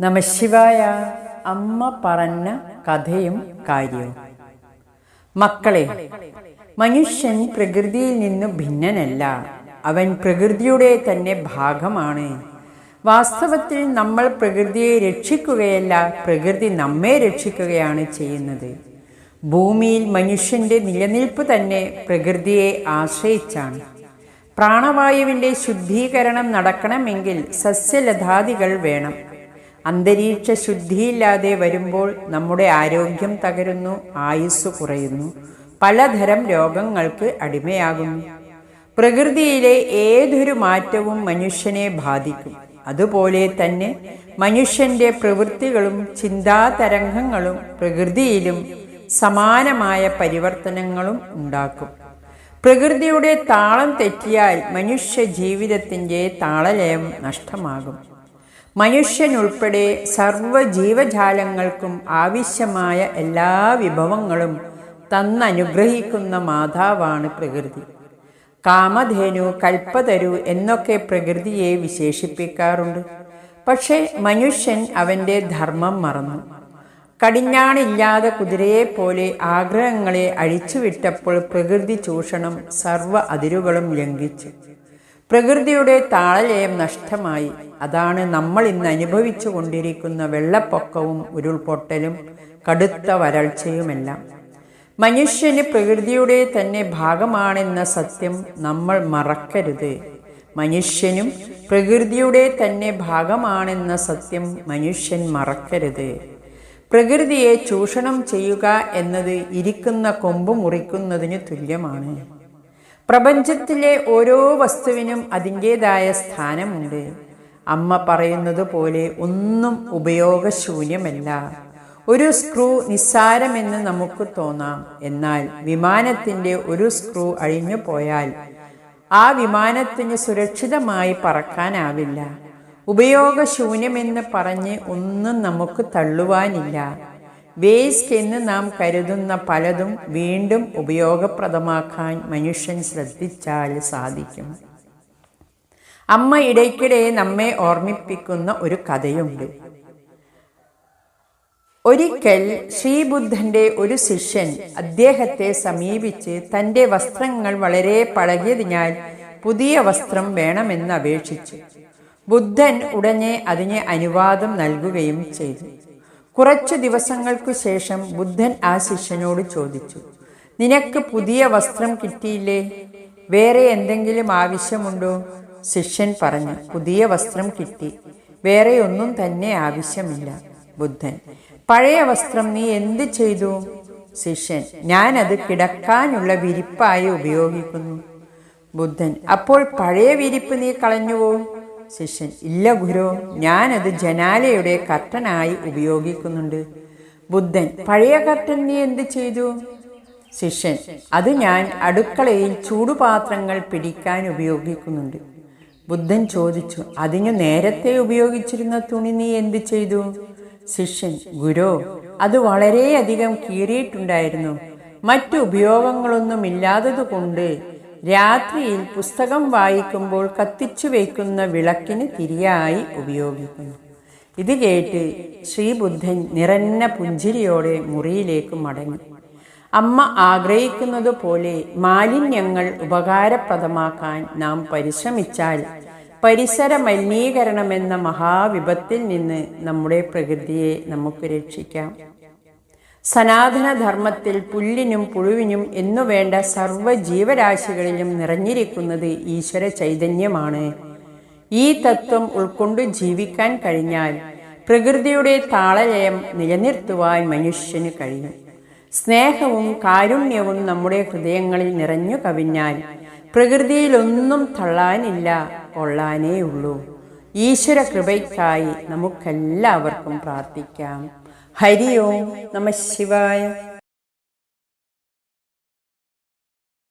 നമശിവായ അമ്മ പറഞ്ഞ കഥയും കാര്യവും. മക്കളെ മനുഷ്യൻ പ്രകൃതിയിൽ നിന്ന് ഭിന്നനല്ല. അവൻ പ്രകൃതിയുടെ തന്നെ ഭാഗമാണ്. വാസ്തവത്തിൽ നമ്മൾ പ്രകൃതിയെ രക്ഷിക്കുകയല്ല പ്രകൃതി നമ്മെ രക്ഷിക്കുകയാണ് ചെയ്യുന്നത്. ഭൂമിയിൽ മനുഷ്യന്റെ നിലനിൽപ്പ് തന്നെ പ്രകൃതിയെ ആശ്രയിച്ചാണ്. പ്രാണവായുവിന്റെ ശുദ്ധീകരണം നടക്കണമെങ്കിൽ സസ്യലതാദികൾ വേണം. അന്തരീക്ഷ ശുദ്ധിയില്ലാതെ വരുമ്പോൾ നമ്മുടെ ആരോഗ്യം തകരുന്നു ആയുസ് കുറയുന്നു. പലതരം രോഗങ്ങൾക്ക് അടിമയാകുന്നു. പ്രകൃതിയിലെ ഏതൊരു മാറ്റവും മനുഷ്യനെ ബാധിക്കും. അതുപോലെ തന്നെ മനുഷ്യന്റെ പ്രവൃത്തികളും ചിന്താതരംഗങ്ങളും പ്രകൃതിയിലും സമാനമായ പരിവർത്തനങ്ങളും ഉണ്ടാക്കും. പ്രകൃതിയുടെ താളം തെറ്റിയാൽ മനുഷ്യ ജീവിതത്തിന്റെ താളലയം നഷ്ടമാകും. മനുഷ്യനുൾപ്പെടെ സർവ ജീവജാലങ്ങൾക്കും ആവശ്യമായ എല്ലാ വിഭവങ്ങളും തന്നനുഗ്രഹിക്കുന്ന മാതാവാണ് പ്രകൃതി. കാമധേനു കൽപ്പതരു എന്നൊക്കെ പ്രകൃതിയെ വിശേഷിപ്പിക്കാറുണ്ട്. പക്ഷേ മനുഷ്യൻ അവന്റെ ധർമ്മം മറന്നു. കടിഞ്ഞാണില്ലാതെ കുതിരയെ പോലെ ആഗ്രഹങ്ങളെ അഴിച്ചുവിട്ടപ്പോൾ പ്രകൃതി ചൂഷണം സർവ അതിരുകളും ലംഘിച്ചു. പ്രകൃതിയുടെ താളലയം നഷ്ടമായി. അതാണ് നമ്മൾ ഇന്ന് അനുഭവിച്ചു കൊണ്ടിരിക്കുന്ന വെള്ളപ്പൊക്കവും ഉരുൾപൊട്ടലും കടുത്ത വരൾച്ചയുമെല്ലാം. മനുഷ്യന് പ്രകൃതിയുടെ തന്നെ ഭാഗമാണെന്ന സത്യം നമ്മൾ മറക്കരുത്. മനുഷ്യനും പ്രകൃതിയുടെ തന്നെ ഭാഗമാണെന്ന സത്യം മനുഷ്യൻ മറക്കരുത്. പ്രകൃതിയെ ചൂഷണം ചെയ്യുക എന്നത് ഇരിക്കുന്ന കൊമ്പ് മുറിക്കുന്നതിന് തുല്യമാണ്. പ്രപഞ്ചത്തിലെ ഓരോ വസ്തുവിനും അതിന്റെതായ സ്ഥാനമുണ്ട്. അമ്മ പറയുന്നത് പോലെ ഒന്നും ഉപയോഗശൂന്യമല്ല. ഒരു സ്ക്രൂ നിസ്സാരമെന്ന് നമുക്ക് തോന്നാം. എന്നാൽ വിമാനത്തിന്റെ ഒരു സ്ക്രൂ അഴിഞ്ഞു പോയാൽ ആ വിമാനത്തിന് സുരക്ഷിതമായി പറക്കാനാവില്ല. ഉപയോഗശൂന്യമെന്ന് പറഞ്ഞ് ഒന്നും നമുക്ക് തള്ളുവാനില്ല. വേസ്റ്റ് എന്ന് നാം കരുതുന്ന പലതും വീണ്ടും ഉപയോഗപ്രദമാക്കാൻ മനുഷ്യൻ ശ്രദ്ധിച്ചാൽ സാധിക്കും. അമ്മ ഇടയ്ക്കിടെ നമ്മെ ഓർമ്മിപ്പിക്കുന്ന ഒരു കഥയുണ്ട്. ഒരിക്കൽ ശ്രീബുദ്ധന്റെ ഒരു ശിഷ്യൻ അദ്ദേഹത്തെ സമീപിച്ച് തന്റെ വസ്ത്രങ്ങൾ വളരെ പഴകിയതിനാൽ പുതിയ വസ്ത്രം വേണമെന്ന് അപേക്ഷിച്ചു. ബുദ്ധൻ ഉടനെ അതിന് അനുവാദം നൽകുകയും ചെയ്തു. കുറച്ചു ദിവസങ്ങൾക്കു ശേഷം ബുദ്ധൻ ആ ശിഷ്യനോട് ചോദിച്ചു നിനക്ക് പുതിയ വസ്ത്രം കിട്ടിയില്ലേ? വേറെ എന്തെങ്കിലും ആവശ്യമുണ്ടോ? ശിഷ്യൻ പറഞ്ഞു പുതിയ വസ്ത്രം കിട്ടി. വേറെ ഒന്നും തന്നെ ആവശ്യമില്ല. ബുദ്ധൻ പഴയ വസ്ത്രം നീ എന്ത് ചെയ്തു? ശിഷ്യൻ ഞാൻ അത് കിടക്കാനുള്ള വിരിപ്പായി ഉപയോഗിക്കുന്നു. ബുദ്ധൻ അപ്പോൾ പഴയ വിരിപ്പ് നീ കളഞ്ഞുവോ? ശിഷ്യൻ ഇല്ല ഗുരു ഞാനത് ജനാലയുടെ കർട്ടനായി ഉപയോഗിക്കുന്നുണ്ട്. ബുദ്ധൻ പഴയ കർട്ടൻ നീ എന്ത് ചെയ്തു? ശിഷ്യൻ അത് ഞാൻ അടുക്കളയിൽ ചൂടുപാത്രങ്ങൾ പിടിക്കാൻ ഉപയോഗിക്കുന്നുണ്ട്. ബുദ്ധൻ ചോദിച്ചു അതിനു നേരത്തെ ഉപയോഗിച്ചിരുന്ന തുണി നീ എന്ത് ചെയ്തു? ശിഷ്യൻ ഗുരു അത് വളരെയധികം കീറിയിട്ടുണ്ടായിരുന്നു. മറ്റു ഉപയോഗങ്ങളൊന്നുമില്ലാത്തതുകൊണ്ട് രാത്രിയിൽ പുസ്തകം വായിക്കുമ്പോൾ കത്തിച്ചു വയ്ക്കുന്ന വിളക്കിന് തിരിയായി ഉപയോഗിക്കുന്നു. ഇത് കേട്ട് ശ്രീബുദ്ധൻ നിറഞ്ഞ പുഞ്ചിരിയോടെ മുറിയിലേക്ക് മടങ്ങി. അമ്മ ആഗ്രഹിക്കുന്നത് പോലെ മാലിന്യങ്ങൾ ഉപകാരപ്രദമാക്കാൻ നാം പരിശ്രമിച്ചാൽ പരിസര മലിനീകരണമെന്ന മഹാവിപത്തിൽ നിന്ന് നമ്മുടെ പ്രകൃതിയെ നമുക്ക് രക്ഷിക്കാം. സനാതനധർമ്മത്തിൽ പുല്ലിനും പുഴുവിനും എന്നു വേണ്ട സർവ ജീവരാശികളിലും നിറഞ്ഞിരിക്കുന്നത് ഈശ്വര ചൈതന്യമാണ് ഈ തത്വം ഉൾക്കൊണ്ടു ജീവിക്കാൻ കഴിഞ്ഞാൽ പ്രകൃതിയുടെ താളലയം നിലനിർത്തുവാൻ മനുഷ്യന് കഴിയും. സ്നേഹവും കാരുണ്യവും നമ്മുടെ ഹൃദയങ്ങളിൽ നിറഞ്ഞു കവിഞ്ഞാൽ പ്രകൃതിയിലൊന്നും തള്ളാനില്ല കൊള്ളാനേ ഉള്ളൂ ഈശ്വര കൃപയ്ക്കായി നമുക്കെല്ലാവർക്കും പ്രാർത്ഥിക്കാം. ഹരി ഓം നമ ശിവായ.